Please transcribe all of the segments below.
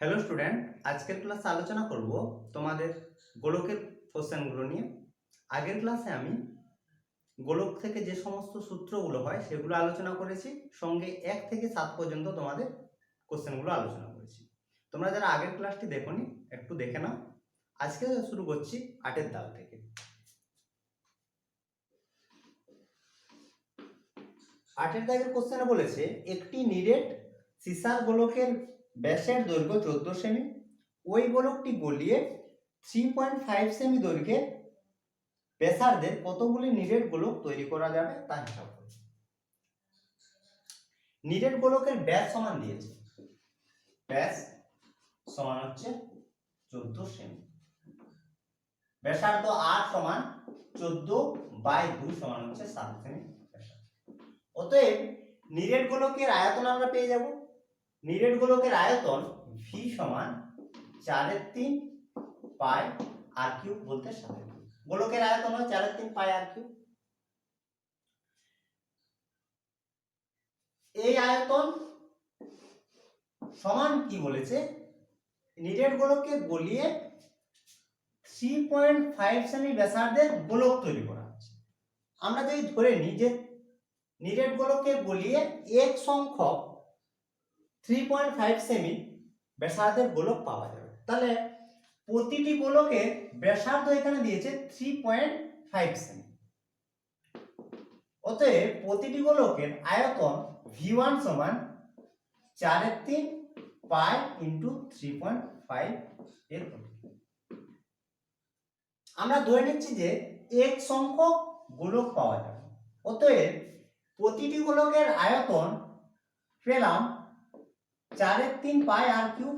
Hello student আজকের ক্লাসে আলোচনা করব তোমাদের গোলকের কোশ্চেনগুলো নিয়ে। আগের ক্লাসে আমি গোলক থেকে যে সমস্ত সূত্রগুলো হয় সেগুলো আলোচনা করেছি, সঙ্গে এক থেকে সাত পর্যন্ত তোমাদের কোশ্চেনগুলো আলোচনা করেছি। তোমরা যারা আগের ক্লাসটি দেখোনি, একটু দেখে নাও। আজকে শুরু করছি আটের দাগ থেকে। আটের দাগের কোশ্চেনে বলেছে, একটি নিরেট সিসার গোলকের ব্যাসের দৈর্ঘ্য চোদ্দ সেমি, ওই গোলকটি গলিয়ে থ্রি পয়েন্ট ফাইভ সেমি দৈর্ঘ্যের ব্যাসার্ধের কতগুলি নিরেট গোলক তৈরি করা যাবে তা হিসাব করো নিরেট গোলকের ব্যাস সমান দিয়েছে। ব্যাস সমান হচ্ছে চোদ্দ সেমি। ব্যাসার্ধ আর সমান চোদ্দ বাই দুই সমান হচ্ছে সাত সেমি অতএব নিরেট গোলকের আয়তন আমরা পেয়ে যাব নিরেট গোলকের আয়তন ভি সমান চারের তিন পাই আর কিউব বলতে সাথে গোলকের আয়তন হয় চারের তিন পাই আর কিউব। এই আয়তন সমান কি বলেছে? নিরেট গোলককে গলিয়ে থ্রি পয়েন্ট ফাইভ সেমি ব্যাসার্ধের গোলক তৈরি করা হচ্ছে। আমরা যদি ধরে নিই যে নিরেট গোলককে গলিয়ে এক সংখ্যক থ্রি পয়েন্ট ফাইভ সেমি ব্যাসার্ধের গোলক পাওয়া যাবে। তাহলে প্রতিটি গোলকের ব্যাসার্ধ এখানে দিয়েছে থ্রি পয়েন্ট ফাইভ সেমি অতএব প্রতিটি গোলকের আয়তন ভি ওয়ান সমান চারের তিন pi into three point five এর। আমরা ধরে নিচ্ছি যে এক সংখ্যক গোলক পাওয়া যাবে। অতএব প্রতিটি গোলকের আয়তন পেলাম চারের তিন পাই আর কিউ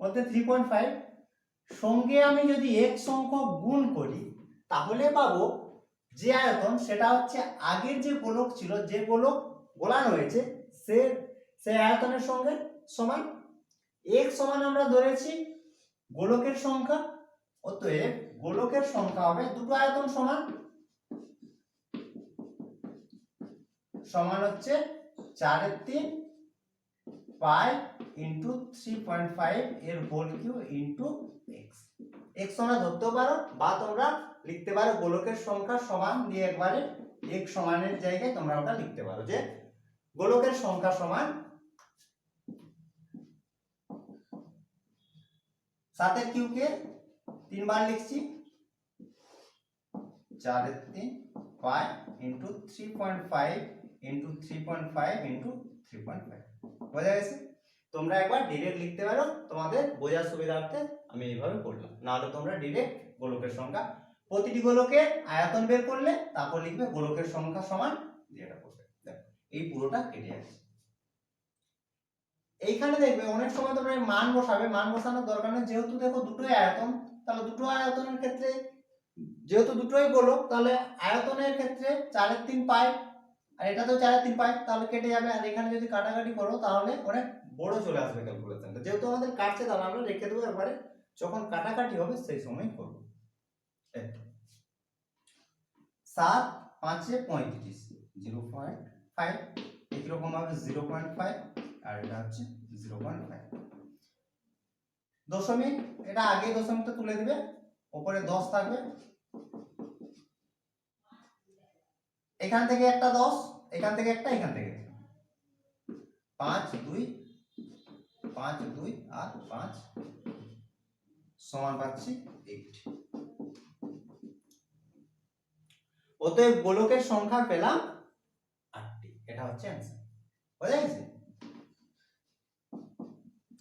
বলতে থ্রি পয়েন্ট ফাইভ সঙ্গে আমি যদি এক সংখ্যক গুণ করি, তাহলে পাবো যে আয়তন, সেটা হচ্ছে আগের যে গোলক ছিল, যে গোলক গোলানো হয়েছে, সে সে আয়তনের সঙ্গে সমান। এক সমান আমরা ধরেছি গোলকের সংখ্যা, অতএব গোলকের সংখ্যা হবে দুটো আয়তন সমান। সমান হচ্ছে চারের তিন pi into three point five এর whole cube into x x তোমরা ধরতেও পারো বা তোমরা লিখতে পারো গোলকের সংখ্যা সমান দিয়ে একবারে এক সমানের জায়গায় তোমরা ওটা লিখতে পারো যে গোলকের সংখ্যা সমান সাতের কিউকে তিনবার লিখছি। চারের তিন pi into three point five into three point five into three point five বোঝা গেছে? তোমরা একবার ডিরেক্ট লিখতে পারো, তোমাদের বোঝার সুবিধার্থে আমি এইভাবে করলাম। নাহলে তোমরা ডিরেক্ট গোলকের সংখ্যা, প্রতিটি গোলকে আয়তন বের করলে তারপর লিখবে গোলকের সংখ্যা সমান যেটা করবে এই পুরোটা কেটে যাচ্ছে এইখানে দেখবে অনেক সময় তোমরা মান বসাবে, মান বসানোর দরকার নেই। যেহেতু দেখো দুটোই আয়তন, তাহলে দুটো আয়তনের ক্ষেত্রে, যেহেতু দুটোই গোলক, তাহলে আয়তনের ক্ষেত্রে চারের তিন পাই আর এটা তো চারের তিন পাই তাহলে কেটে যাবে। আর এখানে যদি কাটাকাটি করো, তাহলে অনেক বড় চলে আসবে ক্যালকুলেশনটা যেহেতু আমাদের কাটছে, তাহলে আমরা রেখে দেবো একবারে। যখন কাটাকাটি হবে, সেই সময় করব। সাত পাঁচে পঁয়ত্রিশ জিরো পয়েন্ট ফাইভ একরকম ভাবে জিরো পয়েন্ট ফাইভ আর এটা হচ্ছে জিরো পয়েন্ট ফাইভ দশমিক, এটা আগে দশমিকটা তুলে দিবে। ওপরে দশ থাকবে। এখান থেকে একটা দশ, এখান থেকে একটা, এখান থেকে। পাঁচ, দুই পাঁচ, দুই, আর পাঁচ সমান পাচ্ছি এইট অতএব গোলকের সংখ্যা পেলাম আটটি। এটা হচ্ছে বোঝা গেছে?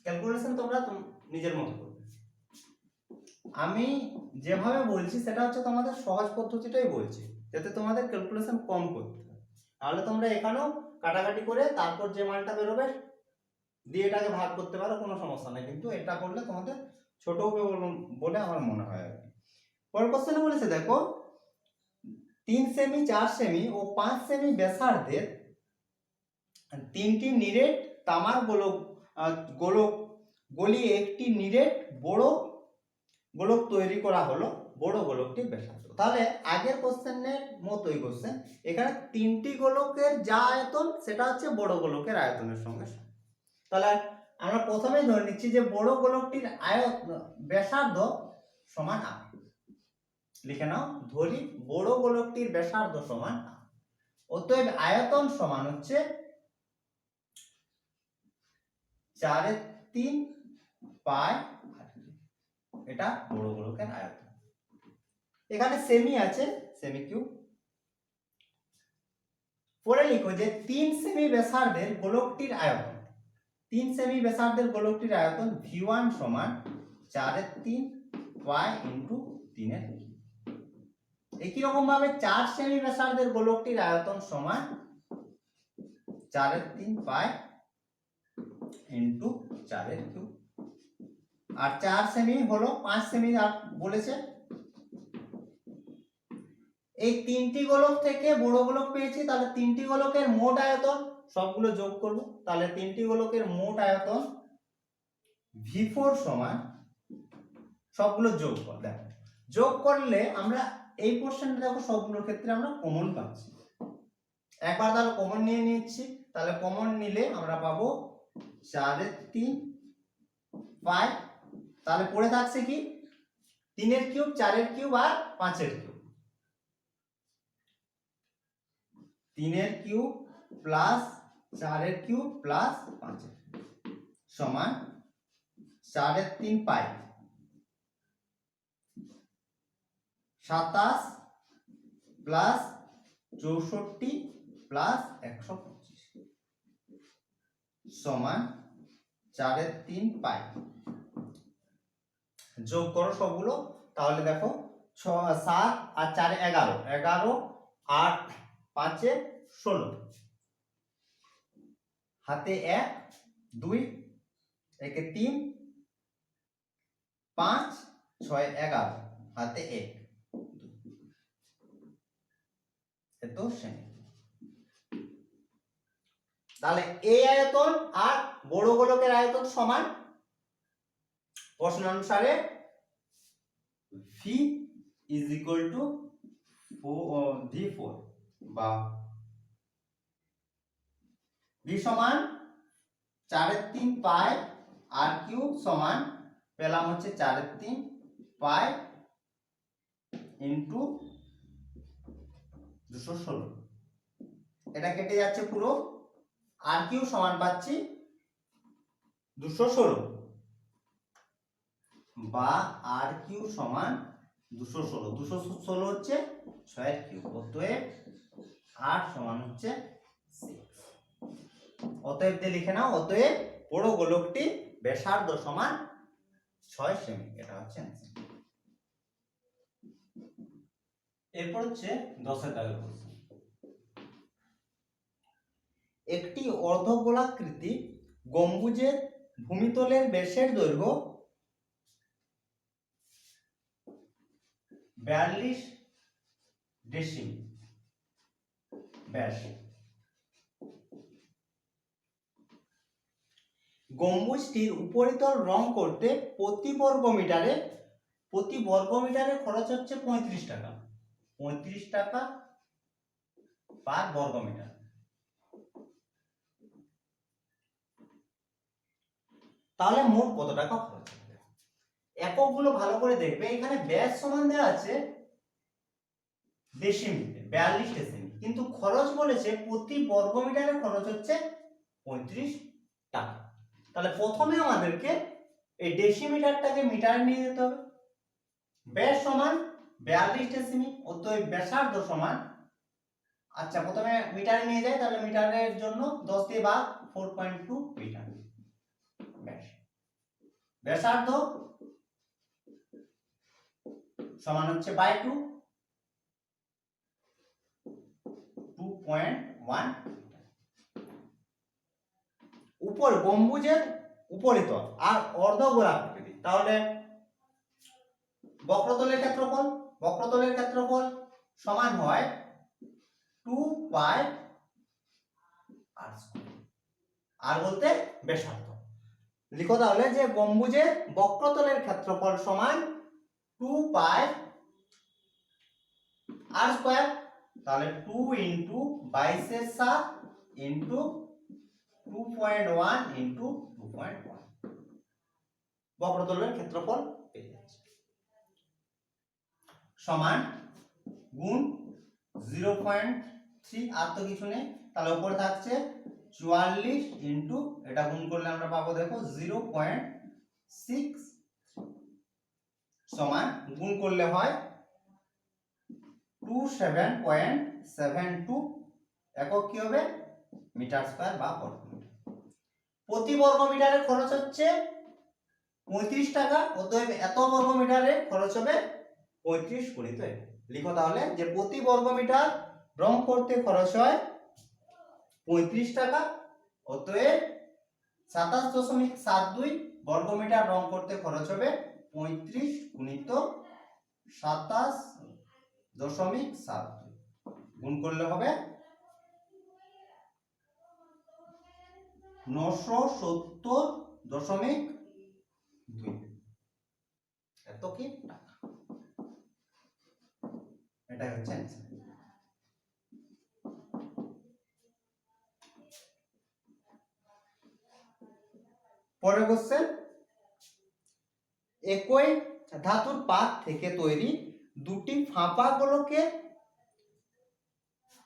ক্যালকুলেশন তোমরা তোম- নিজের মতো করবে। আমি যেভাবে বলছি, সেটা হচ্ছে তোমাদের সহজ পদ্ধতিটাই বলছি। যাতে তোমাদের ক্যালকুলেশন কম করতে হয়। তাহলে তোমরা এখানেও কাটাকাটি করে তারপর যে মানটা বেরোবে, দিয়ে এটাকে ভাগ করতে পারো, কোনো সমস্যা নেই। কিন্তু এটা করলে তোমাদের ছোট হবে বলে- আমার মনে হয় আর কি। পরের কোশ্চেনে বলেছে, দেখো, তিন সেমি চার সেমি ও পাঁচ সেমি ব্যাসার্ধের তিনটি নিরেট তামার গোলক গোলক গলিয়ে একটি নিরেট বড় গোলক তৈরি করা হলো। বড় গোলকটির ব্যাসার্ধ তাহলে আগের কোশ্চেনের মতোই কোশ্চেন এখানে তিনটি গোলকের যা আয়তন, সেটা হচ্ছে বড় গোলকের আয়তনের সঙ্গে তাহলে আমরা প্রথমেই ধরে নিচ্ছি যে বড় গোলকটির আয়ত, ব্যাসার্ধ সমান আর লিখে নাও, ধরি বড় গোলকটির ব্যাসার্ধ সমান। অতএব আয়তন সমান হচ্ছে চারের তিন আর। এটা বড় গোলকের আয়তন এখানে সেমি আছে সেমি কিউব পরে লিখো যে তিন সেমি ব্যাসার্ধের গোলকটির আয়তন। তিন সেমি ব্যাসার্ধের গোলকটির আয়তন ভি ওয়ান সমান চারের তিন পাই ইন্টু তিনের। একই রকম ভাবে চার সেমি ব্যাসার্ধের গোলকটির আয়তন সমান চারের তিন পাই ইন্টু চারের কিউব আর চার সেমি হলো পাঁচ সেমি বলেছে এই তিনটি গোলক থেকে বড় গোলক পেয়েছি, তাহলে তিনটি গোলকের মোট আয়তন সবগুলো যোগ করব। তাহলে তিনটি গোলকের মোট আয়তন ভি ফোর সমান সবগুলো যোগ কর, দেখো। যোগ করলে আমরা এই পোর্শনটা দেখো, সবগুলোর ক্ষেত্রে আমরা কমন পাচ্ছি। একবার তাহলে কমন নিয়ে নিচ্ছি, তাহলে কমন নিলে আমরা পাবো চারের তিন পাই তাহলে পড়ে থাকছে কি? তিনের কিউব চারের কিউব আর পাঁচের কিউব তিনের কিউব প্লাস চারের কিউব প্লাস পাঁচের সমান চারের তিন পাই। সাতাশ প্লাস চৌষট্টি প্লাস একশো পঁচিশ সমান চারের তিন পাই। যোগ করো সবগুলো, তাহলে দেখো ছ, সাত আর চারে এগারো। এগারো, আট পাঁচে ষোলো। হাতে এক, দুই, একে তিন, পাঁচ, ছয়, এগারো। হাতে এক। এত তাহলে এই আয়তন আর বড় গোলকের আয়তন সমান প্রশ্ন অনুসারে V is equal to V four বা ভি সমান চারের তিন পাই আর কিউব সমান পেলাম হচ্ছে চারের তিন পাই ইন্টু দুশো ষোলো। এটা কেটে যাচ্ছে পুরো। আর কিউ সমান পাচ্ছি দুশো ষোলো বা আর কিউ সমান দুশো ষোলো। দুশো ষোলো হচ্ছে ছয়ের কিউব। অতএব আট সমান হচ্ছে সিক্স অতএব দিয়ে লিখে নাও, অতএব বড় গোলকটি ব্যাসার্ধ সমান ছয় সেমি, এটা হচ্ছে এরপর হচ্ছে দশের দাগের প্রশ্ন। একটি অর্ধগোলাকৃতি গম্বুজের ভূমিতলের ব্যাসের দৈর্ঘ্য বিয়াল্লিশ ডেসিম ব্যাস। গম্বুজটির উপরিতল রং করতে প্রতি বর্গ মিটারে, প্রতি বর্গ মিটারে খরচ হচ্ছে পঁয়ত্রিশ টাকা। পঁয়ত্রিশ টাকা পার বর্গ মিটার। তাহলে মোট কত টাকা খরচ হবে? এককগুলো ভালো করে দেখবে, এখানে ব্যাস সমান দেওয়া আছে ডেসিমিতে বিয়াল্লিশ ডেসিমি কিন্তু খরচ বলেছে প্রতি বর্গ মিটারে খরচ হচ্ছে পঁয়ত্রিশ টাকা। তাহলে প্রথমে আমাদেরকে এই ডেসিমিটারটাকে মিটারে নিয়ে যেতে হবে। ব্যাস সমান বিয়াল্লিশ ডেসিমি, অতএব ব্যাসার্ধ সমান আচ্ছা প্রথমে মিটারে নিয়ে যাই, তাহলে মিটারের জন্য দশ দিয়ে ভাগ ফোর পয়েন্ট টু মিটার। ব্যাস। ব্যাসার্ধ সমান হচ্ছে by two two point one উপর গম্বুজের উপরিতল আর অর্ধগোলাকৃতি তাহলে বক্রতলের ক্ষেত্রফল বক্রতলের ক্ষেত্রফল সমান হয় টু পাই আর আর বলতে ব্যাসার্ধ। লিখো তাহলে যে গম্বুজের বক্রতলের ক্ষেত্রফল সমান টু পাই আর স্কোয়ার তাহলে টু ইন্টু বাইশের সাত into two point one into two point one বক্রতলের ক্ষেত্রফল পেয়ে যাচ্ছে। সমান গুণ জিরো পয়েন্ট থ্রি আর তো কিছু নেই। তাহলে উপরে থাকছে চুয়াল্লিশ ইন্টু এটা গুণ করলে আমরা পাবো দেখো জিরো পয়েন্ট সিক্স সমান গুণ করলে হয় two seven point seven two একক কি হবে? মিটার স্কোয়ার বা বর্গ প্রতি বর্গ মিটারে খরচ হচ্ছে পঁয়ত্রিশ টাকা। অতএব এত বর্গ মিটারে খরচ হবে পঁয়ত্রিশ গুণিত এক। লিখো তাহলে যে প্রতি বর্গ মিটার রং করতে খরচ হয় পঁয়ত্রিশ টাকা। অতএব সাতাশ দশমিক সাত দুই বর্গ মিটার রং করতে খরচ হবে পঁয়ত্রিশ গুণিত সাতাশ দশমিক সাত দুই। গুণ করলে হবে নশো সত্তর দশমিক দুই। এত কি? এটাই হচ্ছে অ্যান্সার পরের কোশ্চেন একই ধাতুর পাত থেকে তৈরি দুটি ফাঁপা গোলকের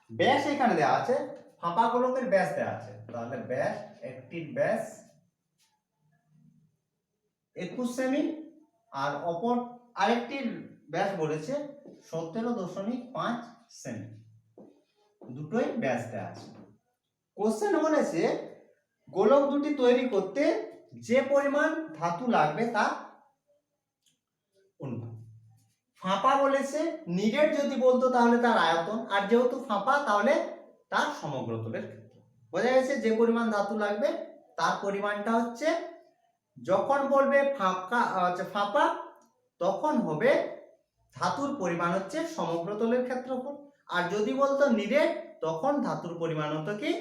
ব্যাস এখানে দেওয়া আছে। ফাঁপা গোলকের ব্যাস দেওয়া আছে। তাহলে ব্যাস একটি ব্যাস, একুশ সেমি আর অপর আরেকটির ব্যাস বলেছে সতেরো দশমিক পাঁচ সেমি দুটোই ব্যাস দেওয়া আছে। কোশ্চেন বলেছে গোলক দুটি তৈরি করতে যে পরিমাণ ধাতু লাগবে তা ফাঁপা বলেছে, নিরেট যদি বলতো তাহলে তার আয়তন, আর যেহেতু ফাঁপা, তাহলে তার সমগ্র তলের ক্ষেত্র। বোঝা গেছে যে পরিমাণ ধাতু লাগবে, তার পরিমাণটা হচ্ছে, যখন বলবে ফাঁকা আচ্ছা ফাঁপা, তখন হবে ধাতুর পরিমাণ হচ্ছে সমগ্র তলের ক্ষেত্রফল। আর যদি বলতো নিরেট, তখন ধাতুর পরিমাণ হতো কি?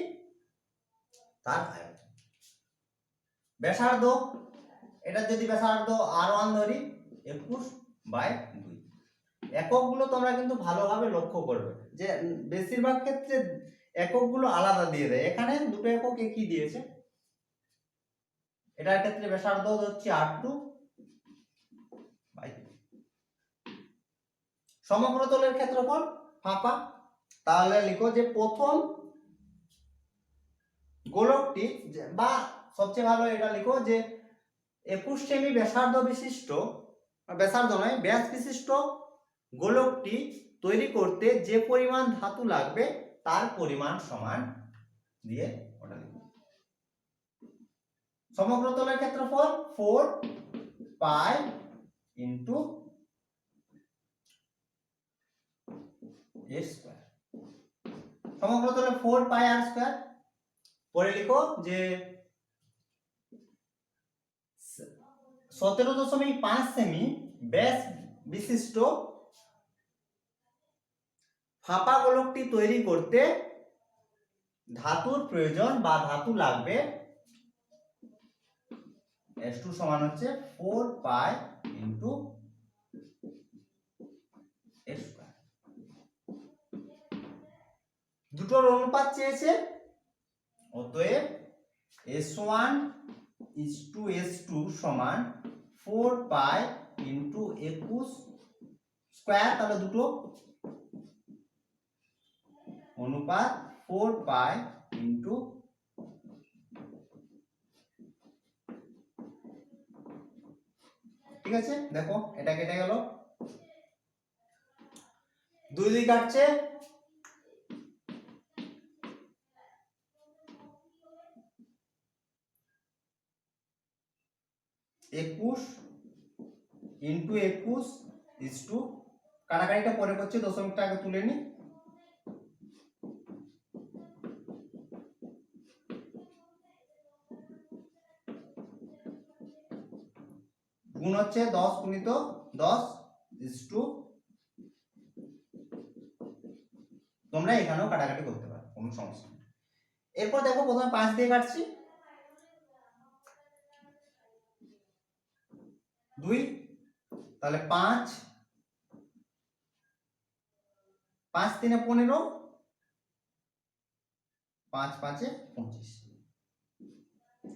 তার আয়তন। ব্যাসার্ধ, এটা যদি ব্যাসার্ধ আর ওয়ান ধরি, একুশ বাই দুই। এককগুলো তোমরা কিন্তু ভালোভাবে লক্ষ্য করবে। যে বেশিরভাগ ক্ষেত্রে এককগুলো আলাদা দিয়ে দেয়। এখানে দুটো একক একই দিয়েছে। এটার ক্ষেত্রে ব্যাসার্ধ হচ্ছে আর টু সমগ্র তলের ক্ষেত্রফল ফাঁপা তাহলে লিখো যে প্রথম গোলকটি বা সবচেয়ে ভালো এটা লিখো যে একুশ সেমি ব্যাসার্ধ বিশিষ্ট, ব্যাসার্ধ নয়, ব্যাস বিশিষ্ট গোলকটি তৈরি করতে যে পরিমাণ ধাতু লাগবে, তার পরিমাণ সমান দিয়ে ওটা লিখো সমগ্র তলের ক্ষেত্রফল ফোর পাই ইন্টু স্কোয়ার সমগ্র তলে ফোর পাই আর স্কোয়ার পরে লিখো যে সতেরো দশমিক পাঁচ সেমি ব্যাস বিশিষ্ট ফাঁপা গোলকটি তৈরি করতে ধাতুর প্রয়োজন বা ধাতু লাগবে। এস টু সমান হচ্ছে ফোর পাই ইন্টু দুটোর অনুপাত চেয়েছে। অতএব S one is to S two সমান ফোর পাই ইন্টু একুশ স্কোয়ার তাহলে দুটো অনুপাত ফোর পাই ইন্টু ঠিক আছে? দেখো, এটা কেটে গেল। দুই দুই কাটছে। একুশ ইন্টু একুশ ইস টু কাটাকাটিটা পরে করছি, দশমিকটা আগে তুলে নি। গুণ হচ্ছে দশ গুণিত দশ ইস টু তোমরা এখানেও কাটাকাটি করতে পারো, কোনো সমস্যা নেই। এরপর দেখো প্রথমে পাঁচ দিয়ে কাটছি। দুই, তাহলে পাঁচ। পাঁচ তিনে পনেরো। পাঁচ পাঁচে পঁচিশ।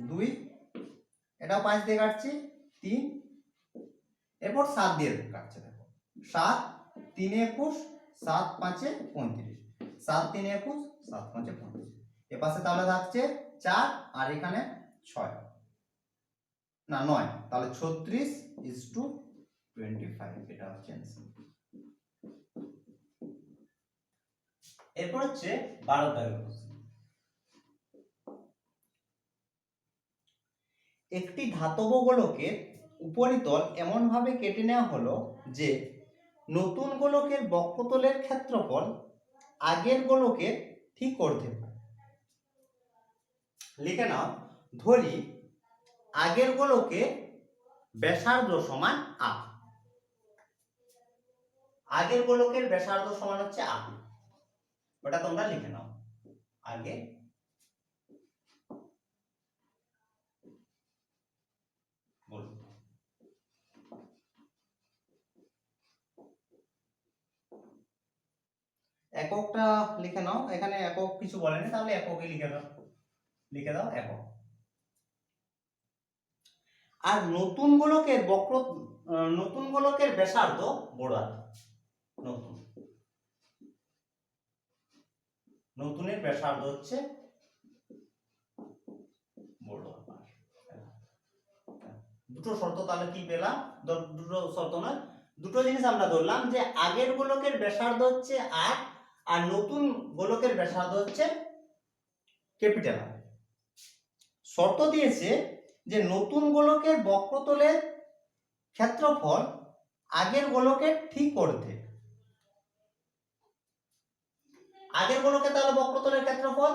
দুই এটা পাঁচ দিয়ে কাটছি। তিন এরপর সাত দিয়ে কাটছে, দেখো। সাত, তিনে একুশ, সাত পাঁচে পঁয়ত্রিশ। সাত, তিনে একুশ, সাত পাঁচে পঁয়ত্রিশ। এ পাশে তাহলে থাকছে চার, আর এখানে ছয়। না, নয়। তাহলে ছত্রিশ ইজ টু টোয়েন্টি ফাইভ এটা হচ্ছে এরপর হচ্ছে বারো প্রশ্ন একটি ধাতব গোলকের উপরিতল এমনভাবে কেটে নেওয়া হলো যে নতুন গোলকের বক্ষতলের ক্ষেত্রফল আগের গোলকের ঠিক অর্ধেক লিখে নাও, ধরি আগের গোলকে ব্যাসার্ধ সমান আ। আগের গোলকের ব্যাসার্ধ সমান হচ্ছে আ। ওটা তোমরা লিখে নাও। আগে বলো এককটা লিখে নাও, এখানে একক কিছু বলেনি, তাহলে এককে লিখে দাও। লিখে দাও একক। আর নতুন গোলকের বক্র নতুন গোলকের ব্যাসার্ধ বড় হাত। নতুন। নতুনের ব্যাসার্ধ হচ্ছে দুটো শর্ত তাহলে কি পেলাম? দুটো শর্ত নয়। দুটো জিনিস আমরা ধরলাম যে আগের গোলকের ব্যাসার্ধ হচ্ছে আট আর নতুন গোলকের ব্যাসার্ধ হচ্ছে ক্যাপিটাল আর শর্ত দিয়েছে যে নতুন গোলকের বক্রতলের ক্ষেত্রফল আগের গোলকের ঠিক অর্ধেক আগের গোলকে তাহলে বক্রতলের ক্ষেত্রফল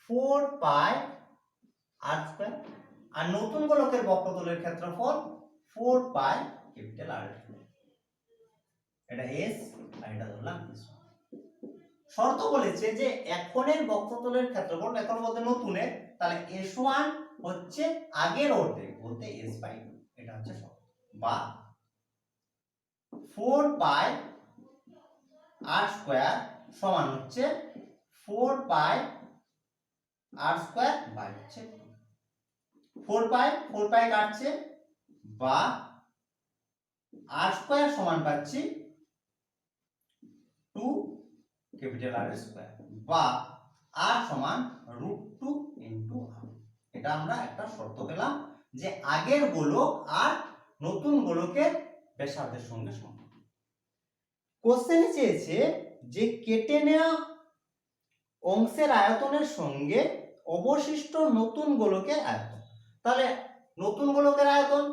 ফোর পাই আর স্কয়ার আর নতুন গোলকের বক্রতলের ক্ষেত্রফল ফোর পাই ক্যাপিটাল আর এটা এস আর এটা ধরলাম এস শর্ত বলেছে যে এখনের বক্রতলের ক্ষেত্রফল, এখন বলতে নতুনের তাহলে এস ওয়ান হচ্ছে আগের অর্ধেক, বলতে এস বাই এটা হচ্ছে শর্ত। বা ফোর পাই আর স্কোয়ার সমান হচ্ছে four pi r square by হচ্ছে ফোর পাই ফোর পাই কাটছে, বা আর স্কোয়ার সমান পাচ্ছি টু ক্যাপিটাল আর স্কোয়ার। বা আর সমান রুট টু ইন্টু আর এটা আমরা একটা শর্ত পেলাম যে আগের গোলক আর নতুন গোলকের ব্যাসার্ধের সঙ্গে সমান। কোশ্চেনে চেয়েছে যে কেটে নেওয়া অংশের আয়তনের সঙ্গে অবশিষ্ট নতুন গোলকের আয়তন। তাহলে নতুন গোলকের আয়তন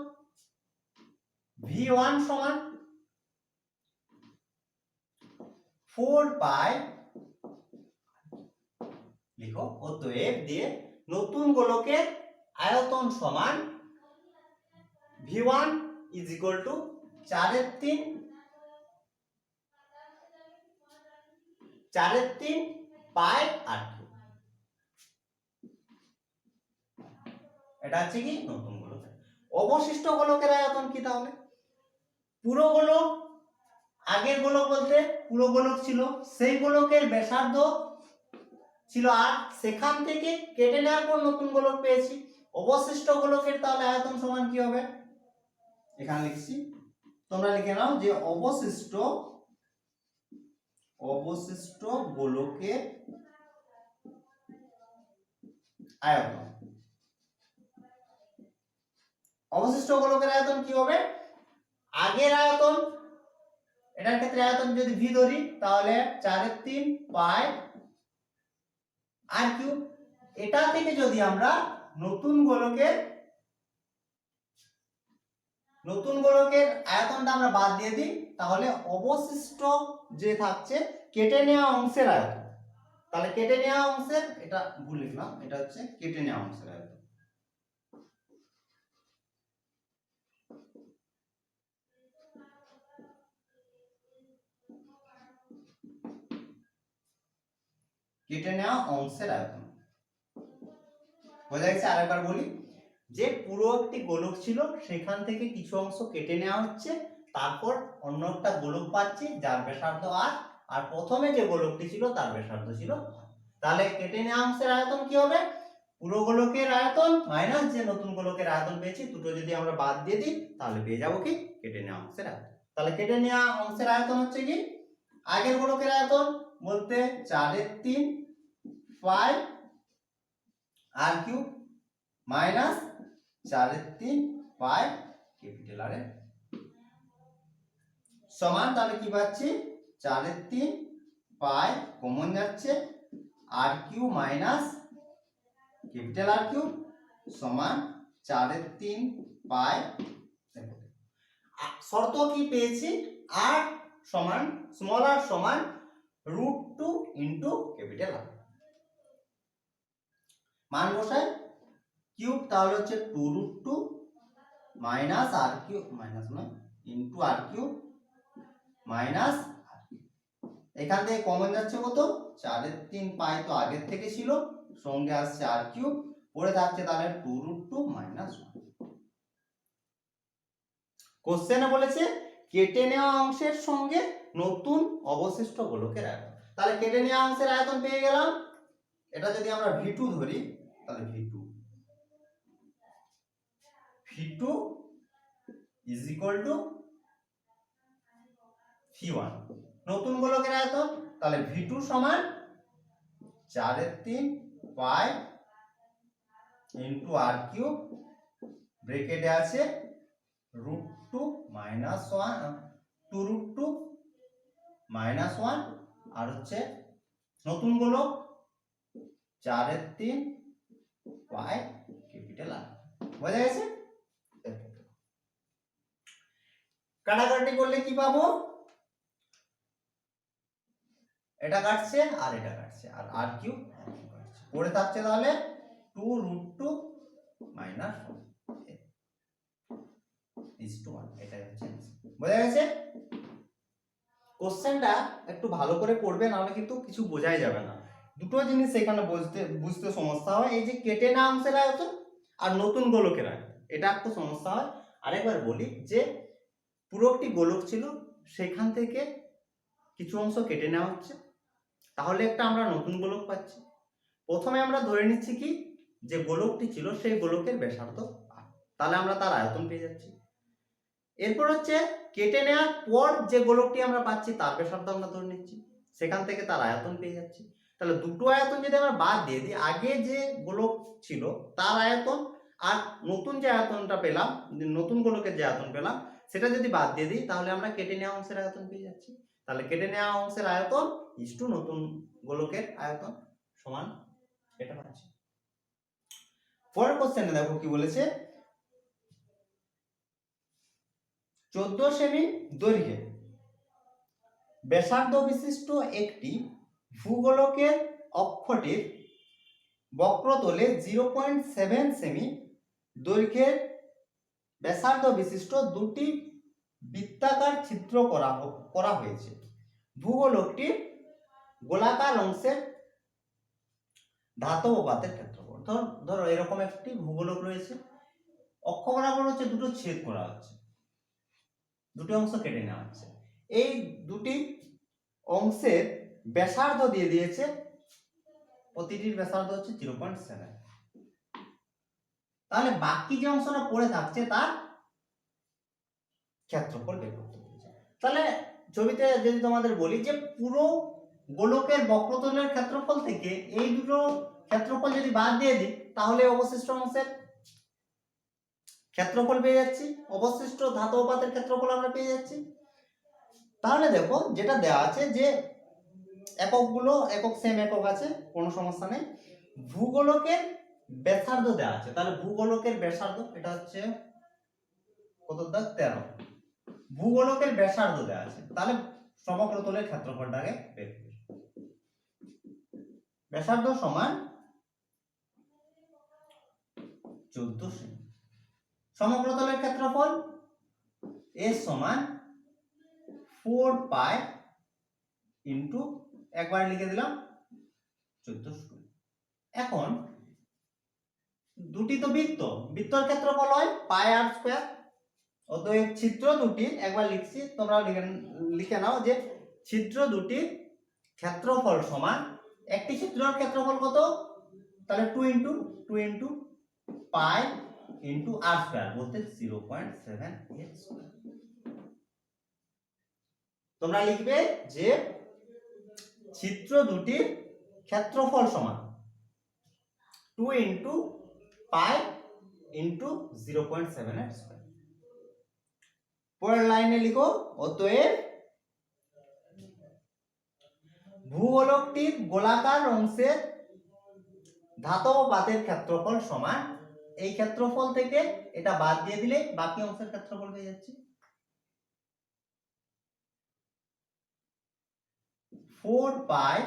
ভি ওয়ান সমান ফোর পাই লিখো, অতএব দিয়ে নতুন গোলকের আয়তন সমান V one is equal to চারের তিন চারের তিন পাই আট এটা হচ্ছে কি? নতুন গোলকের অবশিষ্ট গোলকের আয়তন কি তাহলে? পুরো গোলক, আগের গোলক বলতে পুরো গোলক ছিল, সেই গোলকের ব্যাসার্ধ ছিল আর সেখান থেকে কেটে নেওয়ার পর নতুন গোলক পেয়েছি। অবশিষ্ট গোলকের তাহলে আয়তন সমান কি হবে? এখানে লিখছি। তোমরা লিখে নাও যে অবশিষ্ট অবশিষ্ট গোলকের আয়তন। অবশিষ্ট গোলকের আয়তন কি হবে? আগের আয়তন এটার ক্ষেত্রে আয়তন যদি ভি ধরি, তাহলে চারের তিন পাই আর কিউব এটা থেকে যদি আমরা নতুন গোলকের নতুন গোলকের আয়তনটা আমরা বাদ দিয়ে দিই, তাহলে অবশিষ্ট যে থাকছে, কেটে নেওয়া অংশের আয়তন। তাহলে কেটে নেওয়া অংশের, এটা ভুল লিখলাম, এটা হচ্ছে কেটে নেওয়া অংশের আয়তন। কেটে নেওয়া অংশের আয়তন। বোঝা গেছে? আরেকবার বলি, যে পুরো একটি গোলক ছিল, সেখান থেকে কিছু অংশ কেটে নেওয়া হচ্ছে, তারপর অন্য একটা গোলক পাচ্ছি, যার ব্যাসার্ধ আর আর প্রথমে যে গোলকটি ছিল, তার ব্যাসার্ধ ছিল তাহলে কেটে নেওয়া অংশের আয়তন কি হবে? পুরো গোলকের আয়তন মাইনাস যে নতুন গোলকের আয়তন পেয়েছি, দুটো যদি আমরা বাদ দিয়ে দিই, তাহলে পেয়ে যাব কি? কেটে নেওয়া অংশের আয়তন। তাহলে কেটে নেওয়া অংশের আয়তন হচ্ছে কি? আগের গোলকের আয়তন বলতে চারের তিন ফাইভ আর কিউব মাইনাস চারের তিন ফাইভ ক্যাপিটাল আর সমান তাহলে কি পাচ্ছি? চারের তিন পাই কমন যাচ্ছে r cube minus capital r cube সমান চারের তিন পাই শর্ত কি পেয়েছি? আর সমান স্মল আর সমান root two into capital r মান বসায় কিউব তাহলে হচ্ছে two root two minus r cube minus নয় ইন্টু আর কিউ মাইনাস এখান থেকে কমন যাচ্ছে কত? চারের তিন পাই তো আগের থেকে ছিল, সঙ্গে আসছে আর কিউব পড়ে থাকছে তাহলে টু রুট টু মাইনাস কোশ্চেনে বলেছে, কেটে নেওয়া অংশের সঙ্গে নতুন অবশিষ্ট গোলকের আয়তন তাহলে কেটে নেওয়া অংশের আয়তন পেয়ে গেলাম। এটা যদি আমরা ভি টু ধরি তাহলে V two V two is equal to V one নতুন গোলকের আয়তন, তাহলে ভি টু সমান চারের তিন পাই ইন্টু আর কিউব ব্রেকেটে আছে root two minus one two root two minus one r হচ্ছে নতুন গোলক চারের তিন পাই ক্যাপিটাল আর। বোঝা গেছে? কাটাকাটি করলে কি পাবো? এটা কাটছে আর এটা কাটছে। আর আর কিউ পড়ে থাকছে তাহলে two root two minus is two one এটাই হচ্ছে বোঝা গেছে? কোশ্চেনটা একটু ভালো করে পড়বে, নাহলে কিন্তু কিছু বোঝাই যাবে না। দুটো জিনিস এখানে বুঝতে বুঝতে সমস্যা হয়। এই যে কেটে না অংশের আয়তন আর নতুন গোলকের আয়তন এটা একটু সমস্যা হয়। আরেকবার বলি যে, পুরো একটি গোলক ছিল, সেখান থেকে কিছু অংশ কেটে নেওয়া হচ্ছে। তাহলে একটা আমরা নতুন গোলক পাচ্ছি। প্রথমে আমরা ধরে নিচ্ছি কি, যে গোলকটি ছিল, সেই গোলকের ব্যাসার্ধ তাহলে আমরা তার আয়তন পেয়ে যাচ্ছি। এরপর হচ্ছে, কেটে নেওয়ার পর যে গোলকটি আমরা পাচ্ছি, তার ব্যাসার্ধ আমরা ধরে নিচ্ছি। সেখান থেকে তার আয়তন পেয়ে যাচ্ছি। তাহলে দুটো আয়তন যদি আমরা বাদ দিয়ে দিই, আগে যে গোলক ছিল, তার আয়তন আর নতুন যে আয়তনটা পেলাম নতুন গোলকের যে আয়তন পেলাম, সেটা যদি বাদ দিয়ে দিই, তাহলে আমরা কেটে নেওয়া অংশের আয়তন পেয়ে যাচ্ছি। তাহলে কেটে নেওয়া অংশের আয়তন ইস টু নতুন গোলকের আয়তন সমান এটা পাচ্ছি। পরের কোশ্চেনে দেখো কি বলেছে? চোদ্দ সেমি দৈর্ঘ্যে ব্যাসার্ধ বিশিষ্ট একটি ভূগোলকের অক্ষটির বক্রতলে জিরো পয়েন্ট সেভেন সেমি দৈর্ঘ্যের ব্যাসার্ধ বিশিষ্ট দুটি বৃত্তাকার চিত্র করা করা হয়েছে। ভূগোলকটির গোলাকার অংশের ধাতব পাতের ক্ষেত্রফল। ধর, ধরো এরকম একটি ভূগোলক রয়েছে। অক্ষ বরাবর হচ্ছে দুটো ছেদ করা হচ্ছে। দুটি অংশ কেটে নেওয়া হচ্ছে। এই দুটি অংশের ব্যাসার্ধ দিয়ে দিয়েছে, প্রতিটির ব্যাসার্ধ হচ্ছে জিরো পয়েন্ট সেভেন তাহলে বাকি যে অংশটা পড়ে থাকছে তার ক্ষেত্রফল বের করতে তাহলে ছবিতে যদি তোমাদের বলি যে পুরো গোলকের বক্রতলের ক্ষেত্রফল থেকে এই দুটো ক্ষেত্রফল যদি বাদ দিয়ে দিই, তাহলে অবশিষ্ট অংশের ক্ষেত্রফল পেয়ে যাচ্ছি, অবশিষ্ট ধাতব পাতের ক্ষেত্রফল আমরা পেয়ে যাচ্ছি। তাহলে দেখো যেটা দেওয়া আছে যে এককগুলো, একক সেম একক আছে, কোনো সমস্যা নেই। ভূগোলকের ব্যাসার্ধ দেওয়া আছে। তাহলে ভূগোলকের ব্যাসার্ধ, এটা হচ্ছে কত দাগ? তেরো। ভূগোলকের ব্যাসার্ধ দেওয়া আছে। তাহলে সমগ্রতলের ক্ষেত্রফলটাকে বের করি। ব্যাসার্ধ সমান চোদ্দ সেমি সমগ্রতলের ক্ষেত্রফল এর সমান ফোর পাই ইন্টু একবার লিখে দিলাম চোদ্দ এখন দুটি তো বৃত্ত, বৃত্তর ক্ষেত্রফল হয় পাই আর স্কোয়ার অতএব ছিদ্র দুটি, একবার লিখছি তোমরা লিখে নাও যে ছিদ্র দুটির ক্ষেত্রফল সমান, একটি ছিদ্রের ক্ষেত্রফল কত? তাহলে two into two into pi into r square বলতে জিরো পয়েন্ট সেভেন তোমরা লিখবে যে চিত্র দুটির ক্ষেত্রফল সমান। Two into pi into zero point seven eight square পরের লাইনে লিখো, অতএব ভূগোলকটির গোলাকার অংশের ধাতব পাতের ক্ষেত্রফল সমান। এই ক্ষেত্রফল থেকে এটা বাদ দিয়ে দিলে বাকি অংশের ক্ষেত্রফল পেয়ে যাচ্ছে। ফোর পাই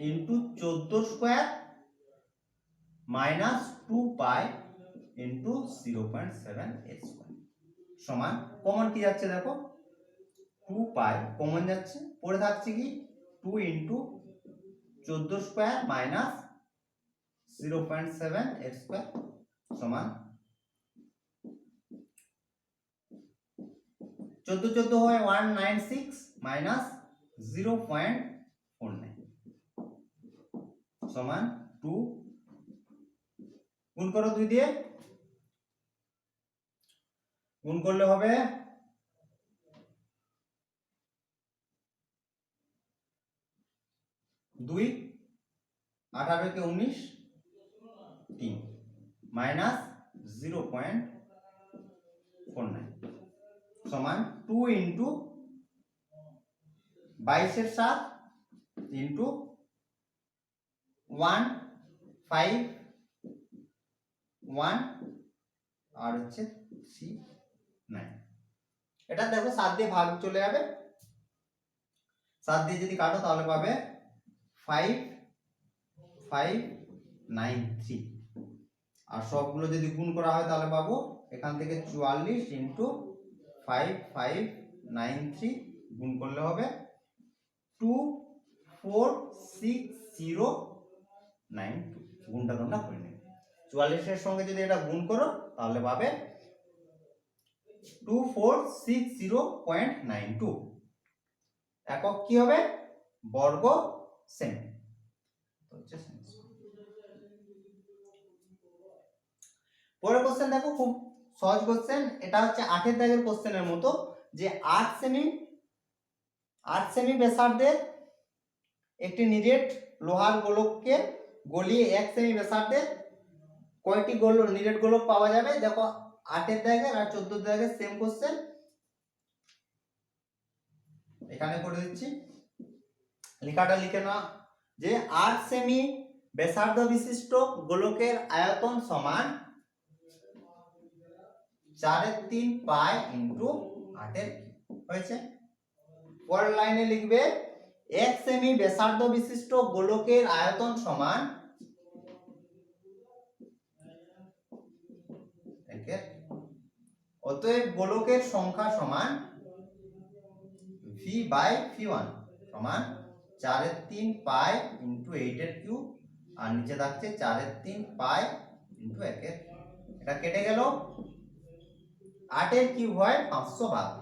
ইন্টু চোদ্দ square minus two pi into zero point seven square সমান কমন কি যাচ্ছে দেখো? টু পাই কমন যাচ্ছে। পড়ে থাকছে কি? টু ইন্টু চোদ্দ square minus zero point seven eight square সমান চোদ্দ চোদ্দ হয় one nine six minus zero point four nine সমান টু গুণ করো দুই দিয়ে। গুণ করলে হবে দুই আঠারো কে উনিশ তিন minus zero point four nine সমান টু ইন্টু বাইশের সাত ইন্টু ওয়ান ফাইভ ওয়ান আর হচ্ছে থ্রি নাইন এটা দেখো সাত দিয়ে ভাগ চলে যাবে। সাত দিয়ে যদি কাটো তাহলে পাবে ফাইভ ফাইভ নাইন থ্রি আর সবগুলো যদি গুণ করা হয় তাহলে পাবো এখান থেকে চুয়াল্লিশ into five five nine three গুণ করলে হবে two four six zero nine two গুণটা তোমরা করে নেবে চুয়াল্লিশের সঙ্গে যদি এটা গুণ করো, তাহলে পাবে two four six zero point nine two একক কি হবে? বর্গ সেমি। পরের কোশ্চেন দেখো, খুব সহজ কোশ্চেন এটা হচ্ছে আটের দাগের কোশ্চেনের মতো যে আট সেমি আট সেমি ব্যাসার্ধের একটি নিরেট লোহার গোলককে গলিয়ে এক সেমি ব্যাসার্ধের কয়টি গোল, নিরেট গোলক পাওয়া যাবে? দেখো, আটের দাগের আর চোদ্দ দাগের সেম কোশ্চেন এখানে করে দিচ্ছি। লেখাটা লিখে না যে আট সেমি ব্যাসার্ধ বিশিষ্ট গোলকের আয়তন সমান চারের তিন পায় ইন্টু আটের হয়েছে? পরের লাইনে লিখবে, এক সেমি ব্যাসার্ধ বিশিষ্ট গোলকের আয়তন সমান অতএব গোলকের সংখ্যা সমান ভি বাই ভি ওয়ান সমান চারের তিন পাই ইন্টু এইটের কিউব আর নিচে থাকছে চারের তিন পাই ইন্টু একের এটা কেটে গেল। আটের কিউব হয় পাঁচশো বারো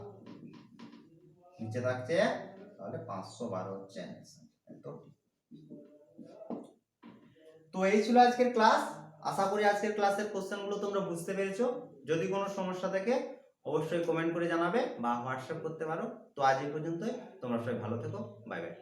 নিচে থাকছে, তাহলে পাঁচশো বারো হচ্ছে। তো এই ছিল আজকের ক্লাস। আশা করি আজকের ক্লাসের কোশ্চেনগুলো তোমরা বুঝতে পেরেছ। যদি কোনো সমস্যা থাকে, অবশ্যই কমেন্ট করে জানাবে বা হোয়াটসঅ্যাপ করতে পারো। তো আজ এই পর্যন্তই। তোমরা সবাই ভালো থেকো। Bye bye.